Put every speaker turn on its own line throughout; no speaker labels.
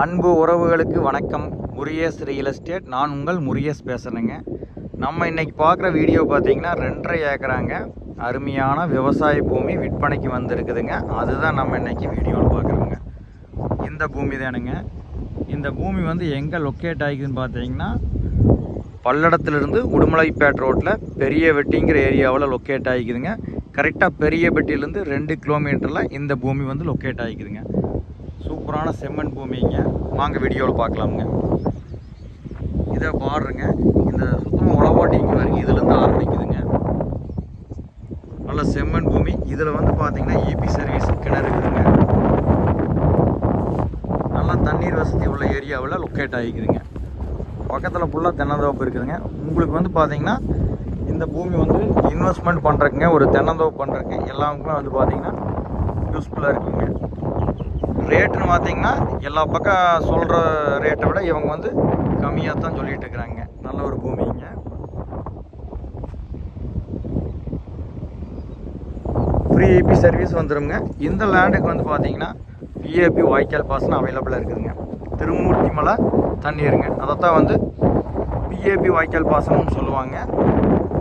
அன்பு உறவுகளுக்கு வணக்கம். முரியஸ் ரியல் எஸ்டேட் நான் உங்கள் முரியஸ் பேசுகிறேங்க நம்ம இன்னைக்கு பார்க்குற வீடியோ பார்த்தீங்கன்னா ரெண்டரை ஏக்கராங்க அருமையான விவசாய பூமி விற்பனைக்கு வந்திருக்குதுங்க. அதுதான் நம்ம இன்றைக்கி வீடியோவில் பார்க்குறோங்க. இந்த பூமி தானுங்க. இந்த பூமி வந்து எங்கே லொக்கேட் ஆகிக்குதுன்னு பார்த்தீங்கன்னா பல்லடத்துலேருந்து உடுமலைப்பேட் ரோட்டில் பெரிய வெட்டிங்கிற ஏரியாவில் லொக்கேட் ஆகிக்குதுங்க. கரெக்டாக பெரிய பெட்டியிலேருந்து ரெண்டு கிலோமீட்டரில் இந்த பூமி வந்து லொக்கேட் ஆகிக்குதுங்க. சூப்பரான செம்மண் பூமிங்க. வாங்க வீடியோவில் பார்க்கலாமுங்க. இதை பாருங்க. இந்த சுத்தமாக உளவாட்டிக்கு வரைக்கும் இதுலேருந்து ஆரம்பிக்குதுங்க நல்ல செம்மண் பூமி. இதில் வந்து பார்த்தீங்கன்னா இபி சர்வீஸ் கிணறு இருக்குதுங்க. நல்லா தண்ணீர் வசதி உள்ள ஏரியாவில் லொக்கேட் ஆகிக்குதுங்க. பக்கத்தில் ஃபுல்லாக தென்னந்தோப்பு இருக்குதுங்க. உங்களுக்கு வந்து பார்த்தீங்கன்னா இந்த பூமி வந்து இன்வெஸ்ட்மெண்ட் பண்ணுறதுங்க ஒரு தென்னந்தோப்பு பண்ணுறக்கு எல்லாருக்குமே வந்து பார்த்தீங்கன்னா யூஸ்ஃபுல்லாக இருக்குங்க. ரேட்டுன்னு பார்த்தீங்கன்னா எல்லா பக்கம் சொல்கிற ரேட்டை விட இவங்க வந்து கம்மியாக தான் சொல்லிட்டு இருக்கிறாங்க. நல்ல ஒரு பூமிங்க. ஃப்ரீ ஏபி சர்வீஸ் வந்துருங்க. இந்த லேண்டுக்கு வந்து பார்த்தீங்கன்னா பிஏபி வாய்க்கால் பாசனம் அவைலபிளாக இருக்குதுங்க. திருமூர்த்தி மலை தண்ணீருங்க. அதைத்தான் வந்து பிஏபி வாய்க்கால் பாசனம்னு சொல்லுவாங்க.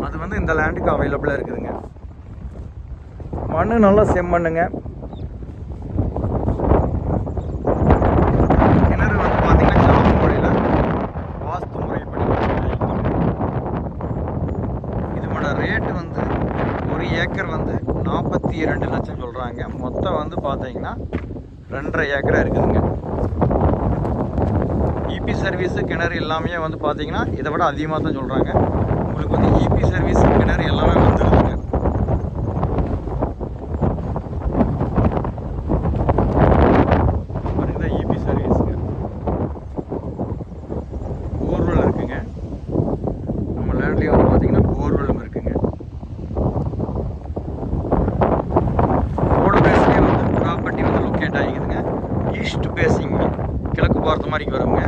அது வந்து இந்த லேண்டுக்கு அவைலபிளாக இருக்குதுங்க. மண் நல்லா செம்மண்ணுங்க கிணறு வந்து பார்த்தீங்கன்னா ஜலப்பு முறையில் வாஸ்து முறைப்படி இதோட ரேட்டு வந்து ஒரு ஏக்கர் வந்து நாற்பத்தி இரண்டு லட்சம் சொல்கிறாங்க மொத்தம் வந்து பார்த்தீங்கன்னா ரெண்டரை ஏக்கரா இருக்குதுங்க. இபி சர்வீஸு கிணறு எல்லாமே வந்து பார்த்தீங்கன்னா இதை விட அதிகமாக தான் சொல்கிறாங்க உங்களுக்கு வந்து இபி சர்வீஸ் கிணறு எல்லாமே வந்துருதுங்க பாருங்க இபி சர்வீஸுங்க போர்வெல் இருக்குங்க நம்ம லேண்ட்லேயே வந்து பார்த்தீங்கன்னா போர்வெல்லும் இருக்குங்க ரோடு பேஸ்லேயே வந்து ப்ராப்பர்ட்டி வந்து லொக்கேட் ஆகிக்குதுங்க ஈஸ்ட் பேசிங் கிழக்கு மாதிரி வருங்க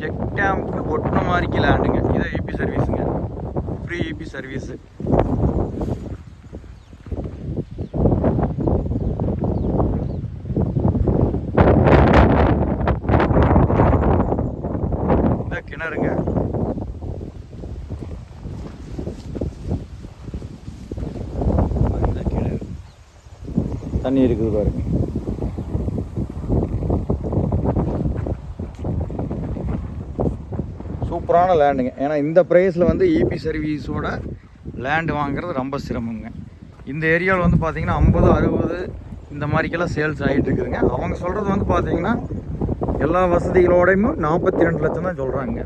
செக் டேம்க்கு ஒட்டின மாதிரிக்கு லேண்டுங்க இது இபி சர்வீஸுங்க ஃப்ரீ இபி சர்வீஸு இந்த கிணறுங்க. கிணறு. தண்ணி இருக்குது பாருங்க. சூப்பரான லேண்டுங்க ஏன்னா இந்த ப்ரைஸில் வந்து இபி சர்வீஸோட லேண்டு வாங்குறது ரொம்ப சிரமங்க. இந்த ஏரியாவில் வந்து பார்த்தீங்கன்னா ஐம்பது அறுபது இந்த மாதிரிக்கெல்லாம் சேல்ஸ் ஆகிட்டு இருக்குதுங்க. அவங்க சொல்கிறது வந்து பார்த்திங்கன்னா எல்லா வசதிகளோடையும் நாற்பத்தி ரெண்டு லட்சம் தான் சொல்கிறாங்க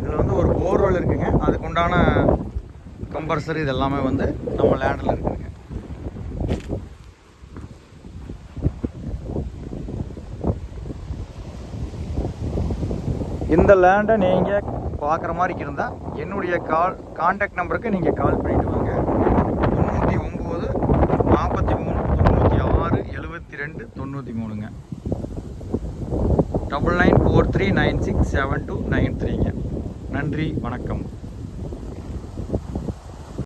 இதில் வந்து ஒரு போர்வெல் இருக்குங்க அதுக்கு உண்டான கம்பல்சரி இது எல்லாமே வந்து நம்ம லேண்டில் இருக்குதுங்க. இந்த லேண்டை நீங்கள் பார்க்குற மாதிரி இருந்தால் என்னுடைய கால் காண்டாக்ட் நம்பருக்கு நீங்கள் கால் பண்ணிட்டு வாங்க. தொண்ணூற்றி ஒம்பது நாற்பத்தி மூணு தொண்ணூற்றி ஆறு எழுபத்தி ரெண்டு தொண்ணூற்றி மூணுங்க. Double nine four three nine six seven two nine த்ரீங்க நன்றி வணக்கம்.